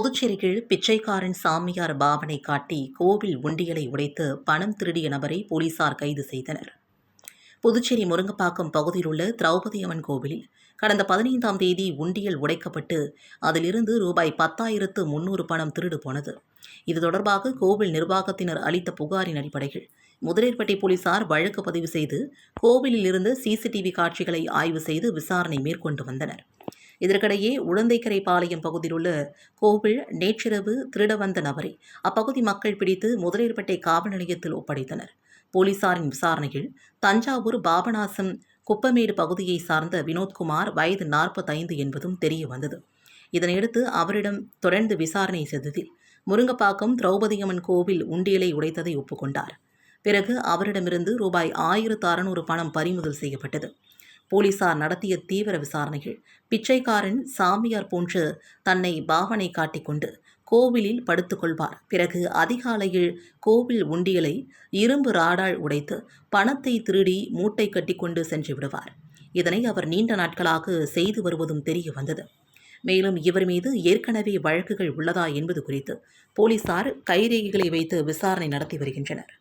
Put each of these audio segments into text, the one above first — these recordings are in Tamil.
புதுச்சேரியில் பிச்சைக்காரன் சாமியார் பாவனை காட்டி கோவில் உண்டியலை உடைத்து பணம் திருடிய நபரை போலீசார் கைது செய்தனர். புதுச்சேரி முருங்கப்பாக்கம் பகுதியில் உள்ள திரௌபதி அம்மன் கோவிலில் கடந்த பதினைந்தாம் தேதி உண்டியல் உடைக்கப்பட்டு அதிலிருந்து ரூபாய் பத்தாயிரத்து முன்னூறு பணம் திருடு போனது. இது தொடர்பாக கோவில் நிர்வாகத்தினர் அளித்த புகாரின் அடிப்படையில் முதலியர்பேட்டை போலீசார் வழக்கு பதிவு செய்து கோவிலில் இருந்து சிசிடிவி காட்சிகளை ஆய்வு செய்து விசாரணை மேற்கொண்டு வந்தனர். இதற்கிடையே உழந்தைக்கரை பாளையம் பகுதியில் உள்ள கோவில் நேற்றிரவு திருட வந்த நபரை அப்பகுதி மக்கள் பிடித்து முதலியர்பேட்டை காவல் நிலையத்தில் ஒப்படைத்தனர். போலீசாரின் விசாரணையில் தஞ்சாவூர் பாபநாசம் குப்பமேடு பகுதியை சார்ந்த வினோத்குமார் வயது நாற்பத்தைந்து என்பதும் தெரிய வந்தது இதனையடுத்து அவரிடம் தொடர்ந்து விசாரணை செய்ததில் முருங்கப்பாக்கம் திரௌபதியம்மன் கோவில் உண்டியலை உடைத்ததை ஒப்புக்கொண்டார். பிறகு அவரிடமிருந்து ரூபாய் ஆயிரத்து அறுநூறு பணம் பறிமுதல் செய்யப்பட்டது. போலீசார் நடத்திய தீவிர விசாரணையில் பிச்சைக்காரன் சாமியார் போன்று தன்னை பாவனை காட்டிக்கொண்டு கோவிலில் படுத்துக்கொள்வார் பிறகு அதிகாலையில் கோவில் உண்டியலை இரும்பு ராடால் உடைத்து பணத்தை திருடி மூட்டை கட்டிக்கொண்டு சென்று விடுவார். இதனை அவர் நீண்ட நாட்களாக செய்து வருவதும் தெரிய வந்தது. மேலும் இவர் மீது ஏற்கனவே வழக்குகள் உள்ளதா என்பது குறித்து போலீசார் கைரேகைகளை வைத்து விசாரணை நடத்தி வருகின்றனர்.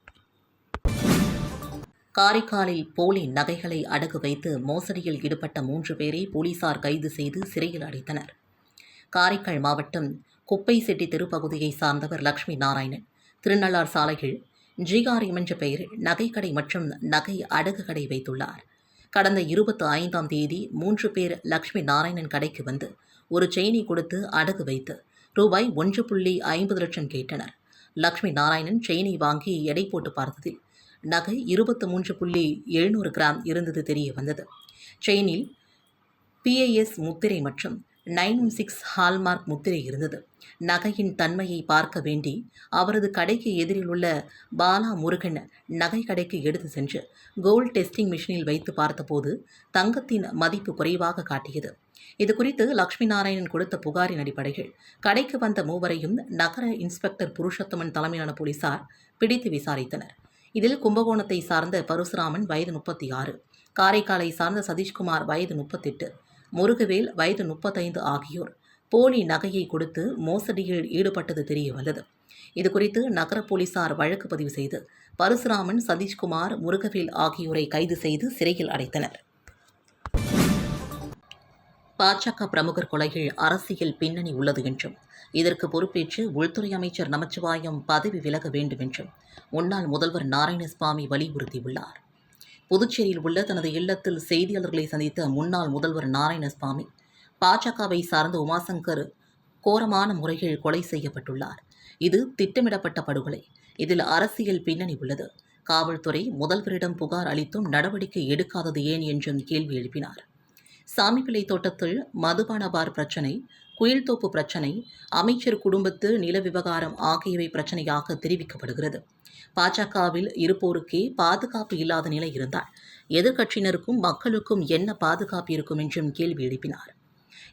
காரைக்காலில் போலி நகைகளை அடகு வைத்து மோசடியில் ஈடுபட்ட மூன்று பேரை போலீசார் கைது செய்து சிறையில் அடைத்தனர். காரைக்கால் மாவட்டம் குப்பைசெட்டி தெருப்பகுதியை சார்ந்தவர் லக்ஷ்மி நாராயணன் திருநள்ளார் சாலையில் ஜிகாரியம் என்ற பெயரில் நகைக்கடை மற்றும் நகை அடகு கடை வைத்துள்ளார். கடந்த இருபத்தி ஐந்தாம் தேதி மூன்று பேர் லக்ஷ்மி நாராயணன் கடைக்கு வந்து ஒரு செயினை கொடுத்து அடகு வைத்து ரூபாய் ஒன்று புள்ளி ஐம்பது லட்சம் கேட்டனர். லக்ஷ்மி நாராயணன் செயினை வாங்கி எடை போட்டு பார்த்ததில் நகை இருபத்து மூன்று புள்ளி எழுநூறு கிராம் இருந்தது தெரிய வந்தது. செயினில் பிஏஎஸ் முத்திரை மற்றும் நைன் சிக்ஸ் ஹால்மார்க் முத்திரை இருந்தது. நகையின் தன்மையை பார்க்க வேண்டி அவரது கடைக்கு எதிரில் உள்ள பாலா முருகன் நகை கடைக்கு எடுத்து சென்று கோல்ட் டெஸ்டிங் மிஷினில் வைத்து பார்த்தபோது தங்கத்தின் மதிப்பு குறைவாக காட்டியது. இது குறித்து லக்ஷ்மி நாராயணன் கொடுத்த புகாரின் அடிப்படையில் கடைக்கு வந்த மூவரையும் நகர இன்ஸ்பெக்டர் புருஷோத்தமன் தலைமையிலான போலீசார் பிடித்து விசாரித்தனர். இதில் கும்பகோணத்தை சார்ந்த பரசுராமன் வயது முப்பத்தி ஆறு காரைக்காலை சார்ந்த சதீஷ்குமார் வயது முப்பத்தெட்டு முருகவேல் வயது முப்பத்தைந்து ஆகியோர் போலி நகையை கொடுத்து மோசடியில் ஈடுபட்டது தெரிய வந்தது. இதுகுறித்து நகர போலீசார் வழக்கு பதிவு செய்து பரசுராமன் சதீஷ்குமார் முருகவேல் ஆகியோரை கைது செய்து சிறையில் அடைத்தனர். பாஜக பிரமுகர் கொலையில் அரசியல் பின்னணி உள்ளது என்றும் இதற்கு பொறுப்பேற்று உள்துறை அமைச்சர் நமச்சிவாயம் பதவி விலக வேண்டும் என்றும் முன்னாள் முதல்வர் நாராயணசுவாமி வலியுறுத்தியுள்ளார். புதுச்சேரியில் உள்ள தனது இல்லத்தில் செய்தியாளர்களை சந்தித்த முன்னாள் முதல்வர் நாராயணசுவாமி பாஜகவை சார்ந்த உமாசங்கர் கோரமான முறையில் கொலை செய்யப்பட்டுள்ளார். இது திட்டமிடப்பட்ட படுகொலை. இதில் அரசியல் பின்னணி உள்ளது. காவல்துறை முதல்வரிடம் புகார் அளித்தும் நடவடிக்கை எடுக்காதது ஏன் என்றும் கேள்வி எழுப்பினார். சாமிப்பிள்ளை தோட்டத்தில் மதுபான பார் பிரச்சினை குயில்தோப்பு பிரச்சினை அமைச்சர் குடும்பத்து நில விவகாரம் ஆகியவை பிரச்சனையாக தெரிவிக்கப்படுகிறது. பாஜகவில் இருப்போருக்கே பாதுகாப்பு இல்லாத நிலை இருந்தால் எதிர்க்கட்சியினருக்கும் மக்களுக்கும் என்ன பாதுகாப்பு இருக்கும் என்றும் கேள்வி எழுப்பினார்.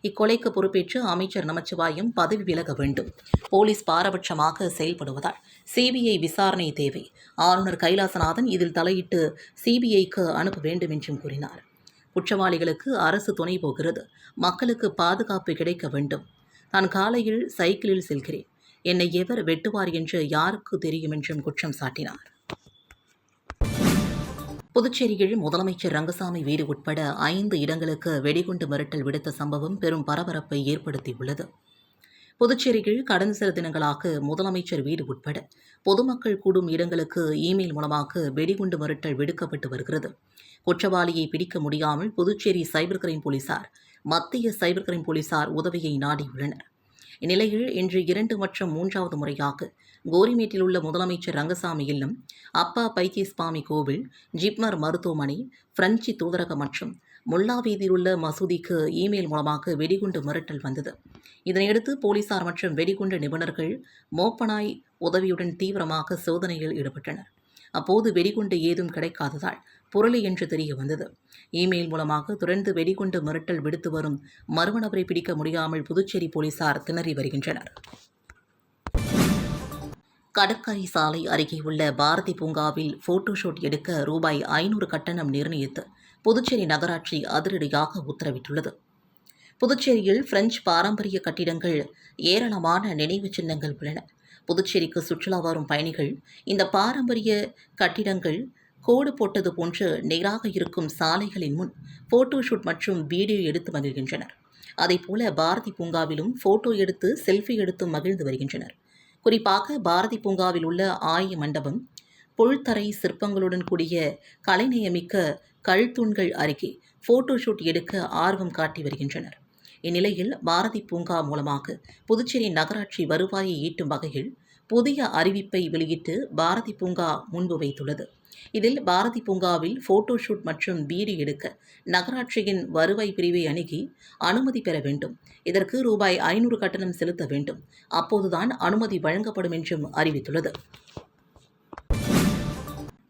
இக்கொலைக்கு பொறுப்பேற்று அமைச்சர் நமச்சிவாயம் பதவி விலக வேண்டும். போலீஸ் பாரபட்சமாக செயல்படுவதால் சிபிஐ விசாரணை தேவை. ஆளுநர் கைலாசநாதன் இதில் தலையிட்டு சிபிஐக்கு அனுப்ப வேண்டும் என்றும் கூறினார். குற்றவாளிகளுக்கு அரசு துணை போகிறது. மக்களுக்கு பாதுகாப்பு கிடைக்க வேண்டும். நான் காலையில் சைக்கிளில் செல்கிறேன். என்னை எவர் வெட்டுவார் என்று யாருக்கு தெரியும் என்றும் குற்றம் சாட்டினார். புதுச்சேரியில் முதலமைச்சர் ரங்கசாமி வீடு உட்பட ஐந்து இடங்களுக்கு வெடிகுண்டு மிரட்டல் விடுத்த சம்பவம் பெரும் பரபரப்பை ஏற்படுத்தியுள்ளது. புதுச்சேரியில் கடந்த சில தினங்களாக முதலமைச்சர் வீடு உட்பட பொதுமக்கள் கூடும் இடங்களுக்கு இமெயில் மூலமாக வெடிகுண்டு மிரட்டல் விடுக்கப்பட்டு வருகிறது. குற்றவாளியை பிடிக்க முடியாமல் புதுச்சேரி சைபர் கிரைம் போலீசார் மத்திய சைபர் கிரைம் போலீசார் உதவியை நாடியுள்ளனர். இந்நிலையில் இன்று இரண்டு மற்றும் மூன்றாவது முறையாக கோரிமேட்டில் உள்ள முதலமைச்சர் ரங்கசாமி இல்லம் அப்பா பைத்தியஸ்வாமி கோவில் ஜிப்மர் மருத்துவமனை பிரெஞ்சு தூதரகம் மற்றும் முல்லா வீதியில் உள்ள மசூதிக்கு இமெயில் மூலமாக வெடிகுண்டு மிரட்டல் வந்தது. இதனையடுத்து போலீசார் மற்றும் வெடிகுண்டு நிபுணர்கள் மோப்பனாய் உதவியுடன் தீவிரமாக சோதனையில் ஈடுபட்டனர். அப்போது வெடிகுண்டு ஏதும் கிடைக்காததால் புரளி என்று தெரிய வந்தது. இமெயில் மூலமாக தொடர்ந்து வெடிகுண்டு மிரட்டல் விடுத்து வரும் மர்ம நபரை பிடிக்க முடியாமல் புதுச்சேரி போலீசார் திணறி வருகின்றனர். கடற்கரை சாலை அருகே உள்ள பாரதி பூங்காவில் போட்டோஷூட் எடுக்க ரூபாய் ஐநூறு கட்டணம் நிர்ணயித்து புதுச்சேரி நகராட்சி அதிரடியாக உத்தரவிட்டுள்ளது. புதுச்சேரியில் பிரெஞ்சு பாரம்பரிய கட்டிடங்கள் ஏராளமான நினைவுச் சின்னங்கள் உள்ளன. புதுச்சேரிக்கு சுற்றுலா வரும் பயணிகள் இந்த பாரம்பரிய கட்டிடங்கள் கோடு போட்டது போன்று நேராக இருக்கும் சாலைகளின் முன் போட்டோ ஷூட் மற்றும் வீடியோ எடுத்து மகிழ்கின்றனர். அதேபோல பாரதி பூங்காவிலும் போட்டோ எடுத்து செல்ஃபி எடுத்து மகிழ்ந்து வருகின்றனர். குறிப்பாக பாரதி பூங்காவில் உள்ள ஆய மண்டபம் புல்தரை சிற்பங்களுடன் கூடிய கலைநயமிக்க கல்தூண்கள் அருகே போட்டோ ஷூட் எடுக்க ஆர்வம் காட்டி வருகின்றனர். இந்நிலையில் பாரதி பூங்கா மூலமாக புதுச்சேரி நகராட்சி வருவாயை ஈட்டும் வகையில் புதிய அறிவிப்பை வெளியிட்டு பாரதி பூங்கா முன்பு வைத்துள்ளது. இதில் பாரதி பூங்காவில் போட்டோ ஷூட் மற்றும் வீடியோ எடுக்க நகராட்சியின் வருவாய் பிரிவை அணுகி அனுமதி பெற வேண்டும். இதற்கு ரூபாய் ஐநூறு கட்டணம் செலுத்த வேண்டும். அப்போதுதான் அனுமதி வழங்கப்படும் என்றும் அறிவித்துள்ளது.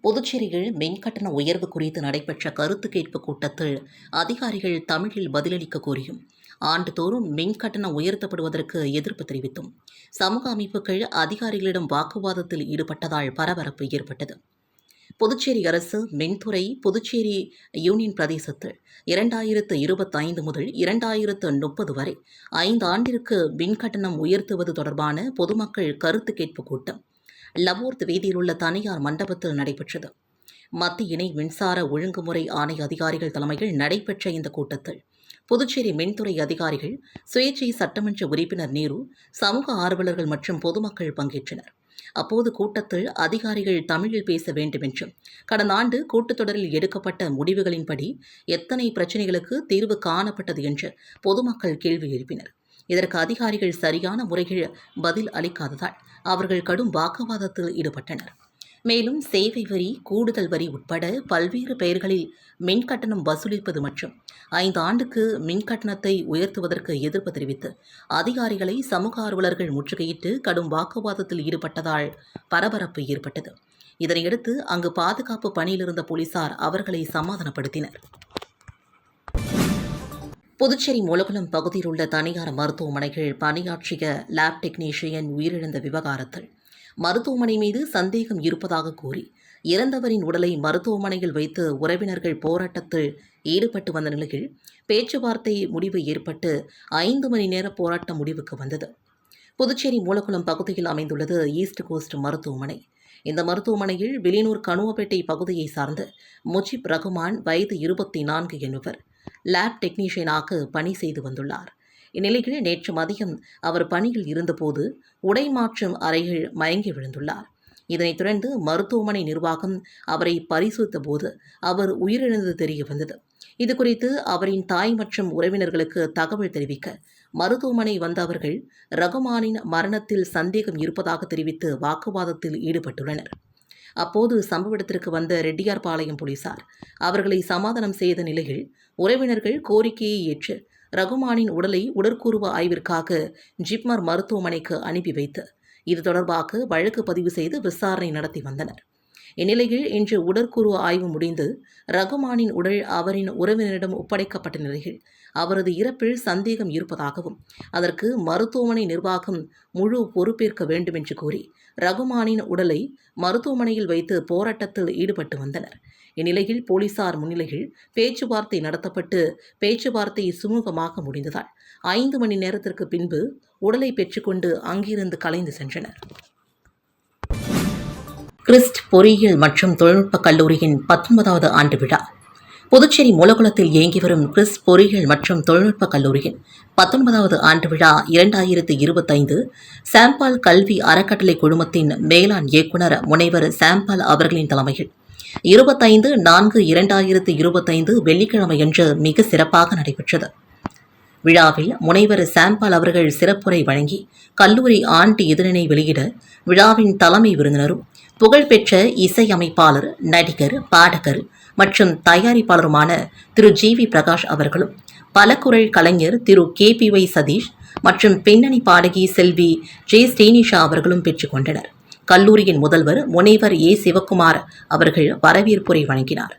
புதுச்சேரியில் மின்கட்டண உயர்வு குறித்து நடைபெற்ற கருத்து கேட்பு கூட்டத்தில் அதிகாரிகள் தமிழில் பதிலளிக்க கோரியும் ஆண்டுதோறும் மின்கட்டணம் உயர்த்தப்படுவதற்கு எதிர்ப்பு தெரிவித்தும். சமூக அமைப்புகள் அதிகாரிகளிடம் வாக்குவாதத்தில் ஈடுபட்டதால் பரபரப்பு ஏற்பட்டது. புதுச்சேரி அரசு மின்துறை புதுச்சேரி யூனியன் பிரதேசத்தில் இரண்டாயிரத்து இருபத்தைந்து முதல் இரண்டாயிரத்து முப்பது வரை ஐந்து ஆண்டிற்கு மின்கட்டணம் உயர்த்துவது தொடர்பான பொதுமக்கள் கருத்து கேட்பு கூட்டம் லவோர்த் வீதியில் உள்ள தனியார் மண்டபத்தில் நடைபெற்றது. மத்திய இணை மின்சார ஒழுங்குமுறை ஆணைய அதிகாரிகள் தலைமையில் நடைபெற்ற இந்த கூட்டத்தில் புதுச்சேரி மின்துறை அதிகாரிகள் சுயேட்சை சட்டமன்ற உறுப்பினர் நேரு சமூக ஆர்வலர்கள் மற்றும் பொதுமக்கள் பங்கேற்றனர். அப்போது கூட்டத்தில் அதிகாரிகள் தமிழில் பேச வேண்டும் என்றும் கடந்த ஆண்டு கூட்டத்தொடரில் எடுக்கப்பட்ட முடிவுகளின்படி எத்தனை பிரச்சினைகளுக்கு தீர்வு காணப்பட்டது என்று பொதுமக்கள் கேள்வி எழுப்பினர். இதற்கு அதிகாரிகள் சரியான முறையில் பதில் அளிக்காததால் அவர்கள் கடும் வாக்குவாதத்தில் ஈடுபட்டனர். மேலும் சேவை வரி கூடுதல் வரி உட்பட பல்வேறு பெயர்களில் மின்கட்டணம் வசூலிப்பது மற்றும் ஐந்து ஆண்டுக்கு மின்கட்டணத்தை உயர்த்துவதற்கு எதிர்ப்பு தெரிவித்து அதிகாரிகளை சமூக ஆர்வலர்கள் முற்றுகையிட்டு கடும் வாக்குவாதத்தில் ஈடுபட்டதால் பரபரப்பு ஏற்பட்டது. இதனையடுத்து அங்கு பாதுகாப்பு பணியில் இருந்த போலீசார் அவர்களை சமாதானப்படுத்தினர். புதுச்சேரி மூலகுளம் பகுதியில் உள்ள தனியார் மருத்துவமனைகள் பணியாற்றிய லேப் டெக்னீஷியன் உயிரிழந்த விவகாரத்தில் மருத்துவமனை மீது சந்தேகம் இருப்பதாக கூறி இறந்தவரின் உடலை மருத்துவமனையில் வைத்து உறவினர்கள் போராட்டத்தில் ஈடுபட்டு வந்த நிலையில் பேச்சுவார்த்தை முடிவு ஏற்பட்டு ஐந்து மணி நேர போராட்டம் முடிவுக்கு வந்தது. புதுச்சேரி மூலக்குளம் பகுதியில் அமைந்துள்ளது ஈஸ்ட் கோஸ்ட் மருத்துவமனை. இந்த மருத்துவமனையில் வெளியூர் கணுவப்பேட்டை பகுதியை சார்ந்த முஜிப் ரகுமான் வயது இருபத்தி நான்கு என்பவர் லேப் டெக்னீஷியனாக பணி செய்து வந்துள்ளார். இந்நிலையில் நேற்று மதியம் அவர் பணியில் இருந்தபோது உடை மாற்றும் அறைகள் மயங்கி விழுந்துள்ளார். இதனைத் தொடர்ந்து மருத்துவமனை நிர்வாகம் அவரை பரிசோதித்த போது அவர் உயிரிழந்தது தெரிய வந்தது இதுகுறித்து அவரின் தாய் மற்றும் உறவினர்களுக்கு தகவல் தெரிவிக்க மருத்துவமனை வந்த அவர்கள் ரகுமானின் மரணத்தில் சந்தேகம் இருப்பதாக தெரிவித்து வாக்குவாதத்தில் ஈடுபட்டுள்ளனர். அப்போது சம்பவ இடத்திற்கு வந்த ரெட்டியார்பாளையம் போலீசார் அவர்களை சமாதானம் செய்த நிலையில் உறவினர்கள் கோரிக்கையை ஏற்று ரகுமானின் உடலை உடற்கூறுவ ஆய்விற்காக ஜிப்மர் மருத்துவமனைக்கு அனுப்பி வைத்து இது தொடர்பாக வழக்கு பதிவு செய்து விசாரணை நடத்தி வந்தனர். இந்நிலையில் இன்று உடற்கூறு ஆய்வு முடிந்து ரகுமானின் உடல் அவரின் உறவினரிடம் ஒப்படைக்கப்பட்ட நிலையில் அவரது இறப்பில் சந்தேகம் இருப்பதாகவும் அதற்கு மருத்துவமனை நிர்வாகம் முழு பொறுப்பேற்க வேண்டும் என்று கூறி ரகுமானின் உடலை மருத்துவமனையில் வைத்து போராட்டத்தில் ஈடுபட்டு வந்தனர். இந்நிலையில் போலீசார் முன்னிலையில் பேச்சுவார்த்தை நடத்தப்பட்டு பேச்சுவார்த்தை சுமூகமாக முடிந்ததால் ஐந்து மணி நேரத்திற்கு பின்பு உடலை பெற்றுக்கொண்டு அங்கிருந்து கலைந்து சென்றனர். கிறிஸ்ட் பொறியியல் மற்றும் தொழில்நுட்ப கல்லூரியின் பத்தொன்பதாவது ஆண்டு விழா. புதுச்சேரி மூலகுளத்தில் இயங்கி வரும் கிறிஸ் பொறியியல் மற்றும் தொழில்நுட்ப கல்லூரியின் பத்தொன்பதாவது ஆண்டு விழா இரண்டாயிரத்து இருபத்தைந்து சாம்பால் கல்வி அறக்கட்டளை குழுமத்தின் மேலாண் இயக்குனர் முனைவர் சாம்பால் அவர்களின் தலைமையில். இருபத்தைந்து நான்கு இரண்டாயிரத்து இருபத்தைந்து வெள்ளிக்கிழமையன்று மிக சிறப்பாக நடைபெற்றது. விழாவில் முனைவர் சாம்பால் அவர்கள் சிறப்புரை வழங்கி கல்லூரி ஆண்டு இதழினை வெளியிட விழாவின் தலைமை விருந்தினரும் புகழ்பெற்ற இசையமைப்பாளர் நடிகர் பாடகர் மற்றும் தயாரிப்பாளருமான திரு. ஜி. வி. பிரகாஷ் அவர்களும் பலகுரல் கலைஞர் Thiru. K. P. Y Sathish மற்றும் பின்னணி பாடகி செல்வி ஜே. ஸ்ரீனிஷா அவர்களும் பெற்றுக்கொண்டனர் கல்லூரியின் முதல்வர் முனைவர் ஏ. சிவக்குமார் அவர்கள் வரவேற்புரை வழங்கினார்.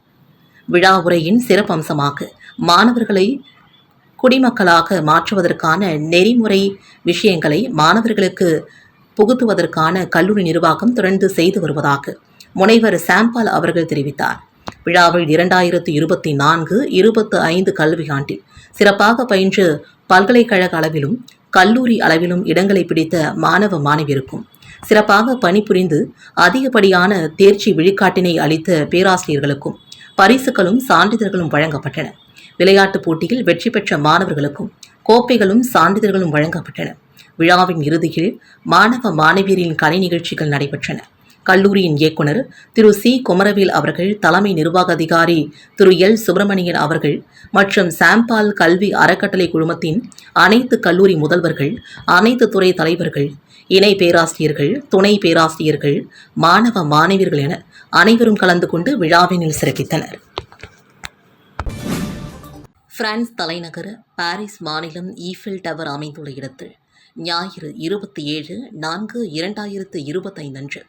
விழா உரையின் சிறப்பம்சமாக மாணவர்களை குடிமக்களாக மாற்றுவதற்கான நெறிமுறை விஷயங்களை மாணவர்களுக்கு புகுத்துவதற்கான கல்லூரி நிர்வாகம் தொடர்ந்து செய்து வருவதாக முனைவர் சாம்பால் அவர்கள் தெரிவித்தார். விழாவில் இரண்டாயிரத்து இருபத்தி நான்கு இருபத்து ஐந்து கல்வியாண்டில் சிறப்பாக பயின்று பல்கலைக்கழக அளவிலும் கல்லூரி அளவிலும் இடங்களை பிடித்த மாணவ மாணவியருக்கும் சிறப்பாக பணிபுரிந்து அதிகப்படியான தேர்ச்சி விழிகாட்டினை அளித்த பேராசிரியர்களுக்கும் பரிசுகளும் சான்றிதழ்களும் வழங்கப்பட்டன. விளையாட்டுப் போட்டியில் வெற்றி பெற்ற மாணவர்களுக்கும் கோப்பைகளும் சான்றிதழ்களும் வழங்கப்பட்டன. விழாவின் இறுதியில் மாணவ மாணவியரின் கலை நிகழ்ச்சிகள் நடைபெற்றன. கல்லூரியின் இயக்குனர் திரு சி. குமரவேல் அவர்கள் தலைமை நிர்வாக அதிகாரி திரு எல். சுப்பிரமணியன் அவர்கள் மற்றும் சாம்பால் கல்வி அறக்கட்டளை குழுமத்தின் அனைத்து கல்லூரி முதல்வர்கள் அனைத்து துறை தலைவர்கள் இணை பேராசிரியர்கள் துணை பேராசிரியர்கள் மாணவ மாணவியர்கள் என அனைவரும் கலந்து கொண்டு விழாவினில் சிறப்பித்தனர். பிரான்ஸ் தலைநகர் பாரிஸ் மாநிலம் ஈஃபில் டவர் அமைந்துள்ள இடத்தில் ஞாயிறு இருபத்தி ஏழு நான்கு இரண்டாயிரத்து இருபத்தைந்தன்று.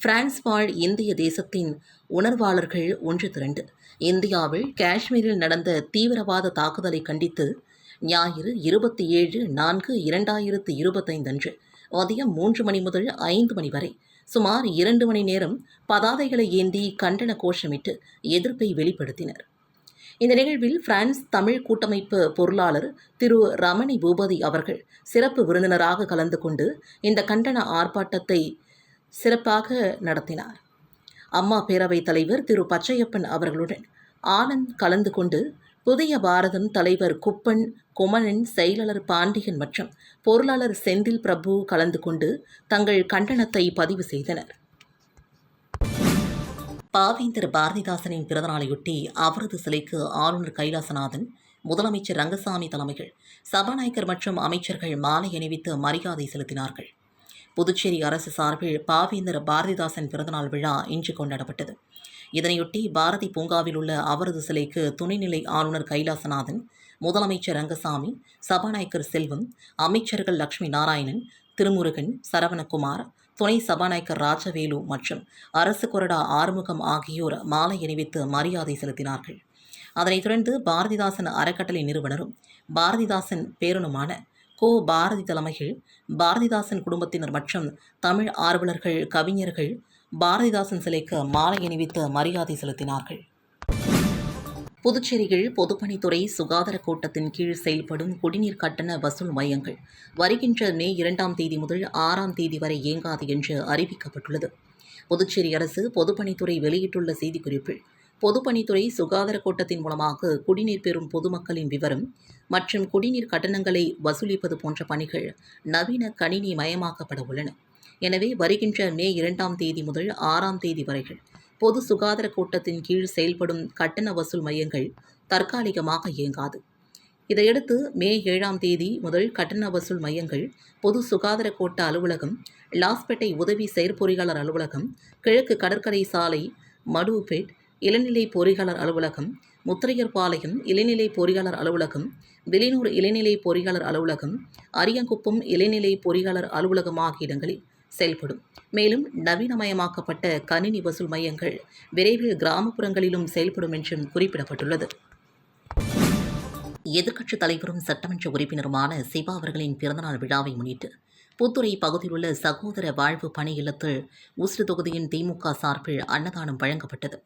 பிரான்ஸ் வாழ் இந்திய தேசத்தின் உணர்வாளர்கள் ஒன்று திரண்டு. இந்தியாவில் காஷ்மீரில் நடந்த தீவிரவாத தாக்குதலை கண்டித்து ஞாயிறு இருபத்தி ஏழு நான்கு இரண்டாயிரத்து இருபத்தைந்தன்று மதியம் மூன்று மணி முதல் ஐந்து மணி வரை சுமார் இரண்டு மணி நேரம் பதாதைகளை ஏந்தி கண்டன கோஷமிட்டு எதிர்ப்பை வெளிப்படுத்தினர். இந்த நிகழ்வில் பிரான்ஸ் தமிழ் கூட்டமைப்பு பொருளாளர் திரு ரமணி பூபதி அவர்கள் சிறப்பு விருந்தினராக கலந்து கொண்டு இந்த கண்டன ஆர்ப்பாட்டத்தை சிறப்பாக நடத்தினார். அம்மா பேரவைத் தலைவர் திரு பச்சையப்பன் அவர்களுடன் ஆனந்த் கலந்து கொண்டு புதிய பாரதம் தலைவர் குப்பன் குமணன் செயலாளர் பாண்டியன் மற்றும் பொருளாளர் செந்தில் பிரபு கலந்து கொண்டு தங்கள் கண்டனத்தை பதிவு செய்தனர். பாவேந்தர் பாரதிதாசனின் பிறந்தநாளையொட்டி அவரது சிலைக்கு ஆளுநர் கைலாசநாதன் முதலமைச்சர் ரங்கசாமி தலைமைகள் சபாநாயகர் மற்றும் அமைச்சர்கள் மாலை அணிவித்து மரியாதை செலுத்தினார்கள். புதுச்சேரி அரசு சார்பில் பாவேந்தர் பாரதிதாசன் பிறந்தநாள் விழா இன்று கொண்டாடப்பட்டது. இதனையொட்டி பாரதி பூங்காவில் உள்ள அவரது சிலைக்கு துணைநிலை ஆளுநர் கைலாசநாதன் முதலமைச்சர் ரங்கசாமி சபாநாயகர் செல்வம் அமைச்சர்கள் லட்சுமி நாராயணன் திருமுருகன் சரவணகுமார் துணை சபாநாயகர் ராஜவேலு மற்றும் அரசு கொறடா ஆறுமுகம் ஆகியோர் மாலை அணிவித்து மரியாதை செலுத்தினார்கள். அதனைத் தொடர்ந்து பாரதிதாசன் அறக்கட்டளை நிறுவனரும் பாரதிதாசன் பேரனுமான கோ பாரதி தலைமையில் பாரதிதாசன் குடும்பத்தினர் மற்றும் தமிழ் ஆர்வலர்கள் கவிஞர்கள் பாரதிதாசன் சிலைக்கு மாலை அணிவித்து மரியாதை செலுத்தினார்கள். புதுச்சேரியில் பொதுப்பணித்துறை சுகாதார கோட்டத்தின் கீழ் செயல்படும் குடிநீர் கட்டண வசூல் மையங்கள் வருகின்ற மே இரண்டாம் தேதி முதல் ஆறாம் தேதி வரை இயங்காது என்று அறிவிக்கப்பட்டுள்ளது. புதுச்சேரி அரசு பொதுப்பணித்துறை வெளியிட்டுள்ள செய்திக்குறிப்பில் பொதுப்பணித்துறை சுகாதார கோட்டத்தின் மூலமாக குடிநீர் பெறும் பொதுமக்களின் விவரம் மற்றும் குடிநீர் கட்டணங்களை வசூலிப்பது போன்ற பணிகள் நவீன கணினி மயமாக்கப்பட உள்ளன. எனவே வருகின்ற மே இரண்டாம் தேதி முதல் ஆறாம் தேதி வரைகள் பொது சுகாதார கூட்டத்தின் கீழ் செயல்படும் கட்டண வசூல் மையங்கள் தற்காலிகமாக இயங்காது. இதையடுத்து மே ஏழாம் தேதி முதல் கட்டண வசூல் மையங்கள் பொது சுகாதார கோட்ட அலுவலகம் லாஸ்பேட்டை உதவி செயற்பொறியாளர் அலுவலகம் கிழக்கு கடற்கரை சாலை மடுவுபேட் இளநிலை பொறியாளர் அலுவலகம் முத்திரையர் பாளையம் இளநிலை பொறியாளர் அலுவலகம் வெளியூர் இளநிலை பொறியாளர் அலுவலகம் அரியங்குப்பம் இளநிலை பொறியாளர் அலுவலகம் ஆகிய இடங்களில் செயல்படும். மேலும் நவீனமயமாக்கப்பட்ட கணினி வசூல் மையங்கள் விரைவில் கிராமப்புறங்களிலும் செயல்படும் என்றும் குறிப்பிடப்பட்டுள்ளது. எதிர்க்கட்சித் தலைவரும் சட்டமன்ற உறுப்பினருமான சிவா அவர்களின் பிறந்தநாள் விழாவை முன்னிட்டு புத்துறை பகுதியில் உள்ள சகோதர வாழ்வு பணி இல்லத்தில் உஸ்ரு தொகுதியின் திமுக சார்பில் அன்னதானம் வழங்கப்பட்டது.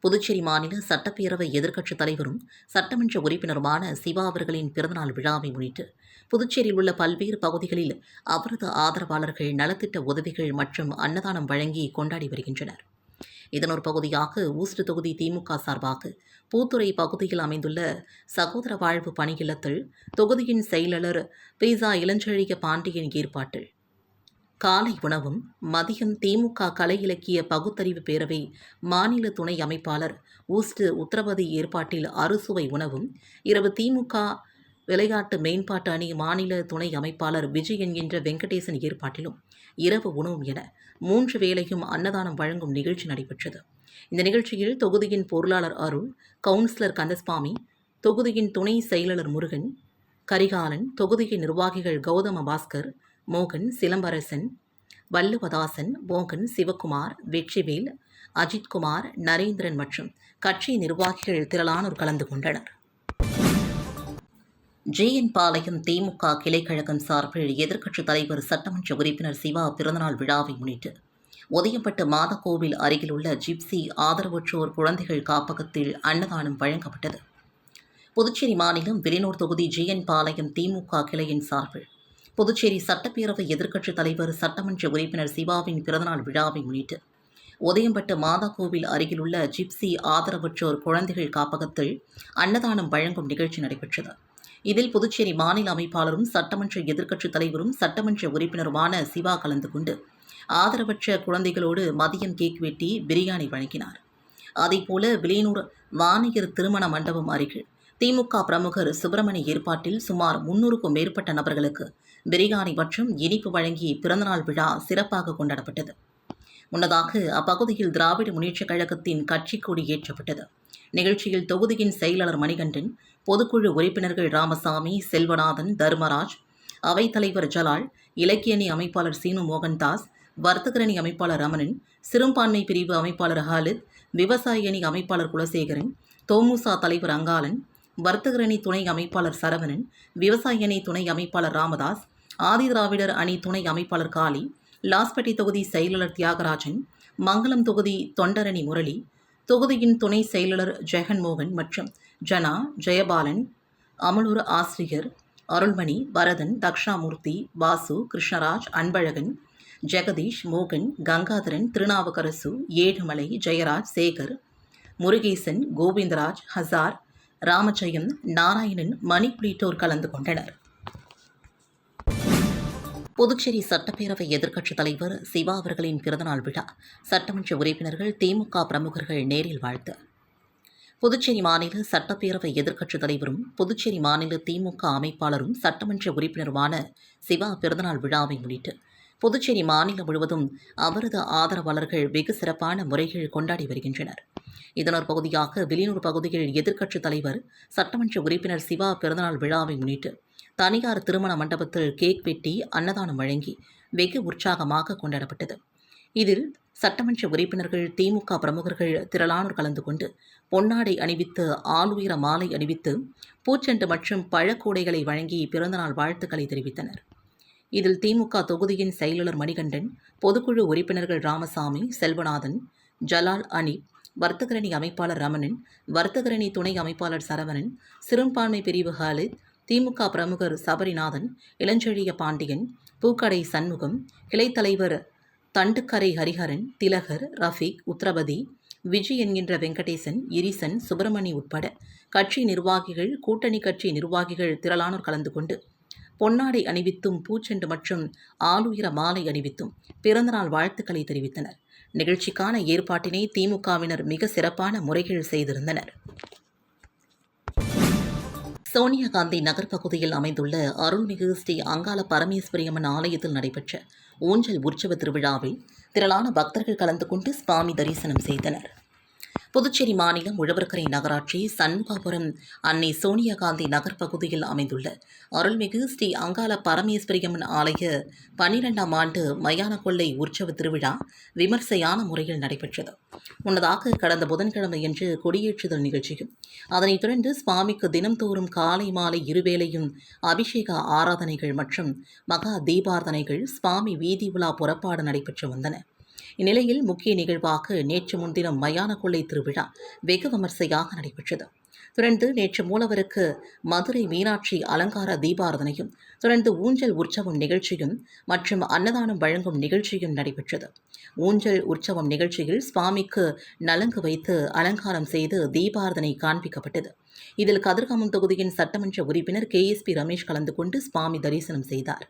புதுச்சேரி மாநில சட்டப்பேரவை எதிர்க்கட்சித் தலைவரும் சட்டமன்ற உறுப்பினருமான சிவா அவர்களின் பிறந்தநாள் விழாவை முன்னிட்டு புதுச்சேரியில் உள்ள பல்வேறு பகுதிகளில் அவரது ஆதரவாளர்கள் நலத்திட்ட உதவிகள் மற்றும் அன்னதானம் வழங்கி கொண்டாடி வருகின்றனர். இதன் ஒரு பகுதியாக ஊஸ்ட் தொகுதி திமுக சார்பாக பூத்துறை பகுதியில் அமைந்துள்ள சகோதர வாழ்வு பணி இல்லத்தில் தொகுதியின் செயலாளர் பீசா இளஞ்செழிய பாண்டியன் ஏற்பாட்டில். காலை உணவும் மதியம் திமுக கலை இலக்கிய பகுத்தறிவு பேரவை மாநில துணை அமைப்பாளர் ஊஸ்டு உத்தரவதி ஏற்பாட்டில் அறுசுவை உணவும் இரவு திமுக விளையாட்டு மேம்பாட்டு அணி மாநில துணை அமைப்பாளர் விஜய் என்கின்ற வெங்கடேசன் ஏற்பாட்டிலும் இரவு உணவும் என மூன்று வேளையும் அன்னதானம் வழங்கும் நிகழ்ச்சி நடைபெற்றது. இந்த நிகழ்ச்சியில் தொகுதியின் பொருளாளர் அருள் கவுன்சிலர் கந்தசுவாமி தொகுதியின் துணை செயலாளர் முருகன் கரிகாலன் தொகுதியின் நிர்வாகிகள் கௌதம பாஸ்கர் மோகன் சிலம்பரசன் வல்லுவதாசன் மோகன் சிவகுமார் வெற்றிவேல் அஜித்குமார் நரேந்திரன் மற்றும் கட்சி நிர்வாகிகள் திரளானோர் கலந்து கொண்டனர். ஜேஎன் பாளையம் திமுக கிளைக்கழகம் சார்பில் எதிர்க்கட்சித் தலைவர் சட்டமன்ற உறுப்பினர் சிவா பிறந்தநாள் விழாவை முன்னிட்டு உதயம்பட்டு மாதக்கோவில் அருகில் உள்ள ஜிப்சி ஆதரவற்றோர் குழந்தைகள் காப்பகத்தில் அன்னதானம் வழங்கப்பட்டது. புதுச்சேரி மாநிலம் வெளிநூர் தொகுதி ஜிஎன் பாளையம் திமுக கிளையின் சார்பில் புதுச்சேரி சட்டப்பேரவை எதிர்க்கட்சித் தலைவர் சட்டமன்ற உறுப்பினர் சிவாவின் பிறந்தநாள் விழாவை முன்னிட்டு உதயம்பட்டு மாதாக்கோவில் அருகிலுள்ள ஜிப்சி ஆதரவற்றோர் குழந்தைகள் காப்பகத்தில் அன்னதானம் வழங்கும் நிகழ்ச்சி நடைபெற்றது. இதில் புதுச்சேரி மாநில அமைப்பாளரும் சட்டமன்ற எதிர்க்கட்சித் தலைவரும் சட்டமன்ற உறுப்பினருமான சிவா கலந்து கொண்டு ஆதரவற்ற குழந்தைகளோடு மதியம் கேக் வெட்டி பிரியாணி வழங்கினார். அதேபோல விலையனூர் வாணியர் திருமண மண்டபம் அருகில் திமுக பிரமுகர் சுப்பிரமணி ஏற்பாட்டில் சுமார் முன்னூறுக்கும் மேற்பட்ட நபர்களுக்கு பிரியாணி மற்றும் இனிப்பு வழங்கி பிறந்தநாள் விழா சிறப்பாக கொண்டாடப்பட்டது. முன்னதாக அப்பகுதியில் திராவிட முன்னேற்றக் கழகத்தின் கட்சி கொடி ஏற்றப்பட்டது. நிகழ்ச்சியில் தொகுதியின் செயலாளர் மணிகண்டன் பொதுக்குழு உறுப்பினர்கள் ராமசாமி செல்வநாதன் தர்மராஜ் அவைத்தலைவர் ஜலால் இலக்கியணி அமைப்பாளர் சீனு மோகன்தாஸ் வர்த்தகரணி அமைப்பாளர் ரமணன் சிறுபான்மை பிரிவு அமைப்பாளர் ஹாலித் விவசாய அணி அமைப்பாளர் குலசேகரன் தோமுசா தலைவர் அங்காளன் வர்த்தகரணி துணை அமைப்பாளர் சரவணன் விவசாய அணி துணை அமைப்பாளர் ராமதாஸ் ஆதிதிராவிடர் அணி துணை அமைப்பாளர் காளி லாஸ்பேட்டை தொகுதி செயலாளர் தியாகராஜன் மங்களம் தொகுதி தொண்டரணி முரளி தொகுதியின் துணை செயலாளர் ஜெகன்மோகன் மற்றும் ஜனா ஜெயபாலன் அமலூர் ஆசிரியர் அருள்மணி பரதன் தக்ஷாமூர்த்தி வாசு கிருஷ்ணராஜ் அன்பழகன் ஜெகதீஷ் மோகன் கங்காதரன் திருநாவுக்கரசு ஏழுமலை ஜெயராஜ் சேகர் முருகேசன் கோவிந்தராஜ் ஹசார் ராமஜெயம் நாராயணன் மணி உள்ளிட்டோர் கலந்து கொண்டனர். புதுச்சேரி சட்டப்பேரவை எதிர்க்கட்சித் தலைவர் சிவா அவர்களின் பிறந்தநாள் விழா. சட்டமன்ற உறுப்பினர்கள் திமுக பிரமுகர்கள் நேரில் வாழ்த்து. புதுச்சேரி மாநில சட்டப்பேரவை எதிர்க்கட்சித் தலைவரும் புதுச்சேரி மாநில திமுக அமைப்பாளரும் சட்டமன்ற உறுப்பினருமான சிவா பிறந்தநாள் விழாவை முன்னிட்டு புதுச்சேரி மாநிலம் முழுவதும் அவரது ஆதரவாளர்கள் வெகு சிறப்பான முறைகள் கொண்டாடி வருகின்றனர். இதன் பகுதியாக வெளியூர் பகுதியில் எதிர்க்கட்சித் தலைவர் சட்டமன்ற உறுப்பினர் சிவா பிறந்தநாள் விழாவை முன்னிட்டு தனியார் திருமண மண்டபத்தில் கேக் வெட்டி அன்னதானம் வழங்கி வெகு உற்சாகமாக கொண்டாடப்பட்டது. இதில் சட்டமன்ற உறுப்பினர்கள் திமுக பிரமுகர்கள் திரளானோர் கலந்து கொண்டு பொன்னாடை அணிவித்து ஆளுயர மாலை அணிவித்து பூச்செண்டு மற்றும் பழக்கூடைகளை வழங்கி பிறந்தநாள் வாழ்த்துக்களை தெரிவித்தனர். இதில் திமுக தொகுதியின் செயலாளர் மணிகண்டன் பொதுக்குழு உறுப்பினர்கள் ராமசாமி செல்வநாதன் ஜலால் அனி வர்த்தகரணி அமைப்பாளர் ரமணன் வர்த்தகரணி துணை அமைப்பாளர் சரவணன் சிறுபான்மை பிரிவு ஹாலித் திமுக பிரமுகர் சபரிநாதன் இளஞ்செழிய பாண்டியன் பூக்கடை சண்முகம் கிளைத்தலைவர் தண்டுக்கரை ஹரிஹரன் திலகர் ரஃபீக் உத்ரபதி விஜய் என்கின்ற வெங்கடேசன் இரிசன் சுப்பிரமணி உட்பட கட்சி நிர்வாகிகள் கூட்டணி கட்சி நிர்வாகிகள் திரளானோர் கலந்து கொண்டு பொன்னாடை அணிவித்தும் பூச்செண்டு மற்றும் ஆளுயர மாலை அணிவித்தும் பிறந்தநாள் வாழ்த்துக்களை தெரிவித்தனர். நிகழ்ச்சிக்கான ஏற்பாட்டினை திமுகவினர் மிக சிறப்பான முறைகள் செய்திருந்தனர். சோனியா காந்தி நகர் பகுதியில் அமைந்துள்ள அருள்மிகு ஸ்ரீ அங்காள பரமேஸ்வரியம்மன் ஆலயத்தில் நடைபெற்ற ஊஞ்சல் உற்சவ திருவிழாவில் திரளான பக்தர்கள் கலந்து கொண்டு சுவாமி தரிசனம் செய்தனர். புதுச்சேரி மாநிலம் உழவர்கரை நகராட்சி சண்முகாபுரம் அன்னை சோனியா காந்தி நகர் பகுதியில் அமைந்துள்ள அருள்மிகு ஸ்ரீ அங்காள பரமேஸ்வரியம்மன் ஆலய பன்னிரெண்டாம் ஆண்டு மயான கொள்ளை உற்சவ திருவிழா விமர்சையான முறையில் நடைபெற்றது. முன்னதாக கடந்த புதன்கிழமையன்று கொடியேற்றுதல் நிகழ்ச்சியும் அதனைத் தொடர்ந்து சுவாமிக்கு தினம்தோறும் காலை மாலை இருவேளையும் அபிஷேக ஆராதனைகள் மற்றும் மகா தீபார்த்தனைகள் சுவாமி வீதி உலா புறப்பாடு நடைபெற்று வந்தன. இந்நிலையில் முக்கிய நிகழ்வாக நேற்று முன்தினம் மயான கொள்ளை திருவிழா வெகு விமர்சையாக நடைபெற்றது. தொடர்ந்து நேற்று மூலவருக்கு மதுரை மீனாட்சி அலங்கார தீபாரதனையும் தொடர்ந்து ஊஞ்சல் உற்சவம் நிகழ்ச்சியும் மற்றும் அன்னதானம் வழங்கும் நிகழ்ச்சியும் நடைபெற்றது. ஊஞ்சல் உற்சவம் நிகழ்ச்சியில் சுவாமிக்கு நலங்கு வைத்து அலங்காரம் செய்து தீபாரதனை காண்பிக்கப்பட்டது. இதில் கதிர்காமம் தொகுதியின் சட்டமன்ற உறுப்பினர் கே. எஸ். பி. ரமேஷ் கலந்து கொண்டு சுவாமி தரிசனம் செய்தார்.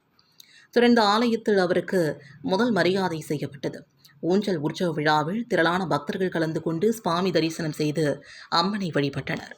தொடர்ந்து ஆலயத்தில் அவருக்கு முதல் மரியாதை செய்யப்பட்டது. ஊஞ்சல் உற்சவ விழாவில் திரளான பக்தர்கள் கலந்து கொண்டு சுவாமி தரிசனம் செய்து அம்மனை வழிபட்டனர்.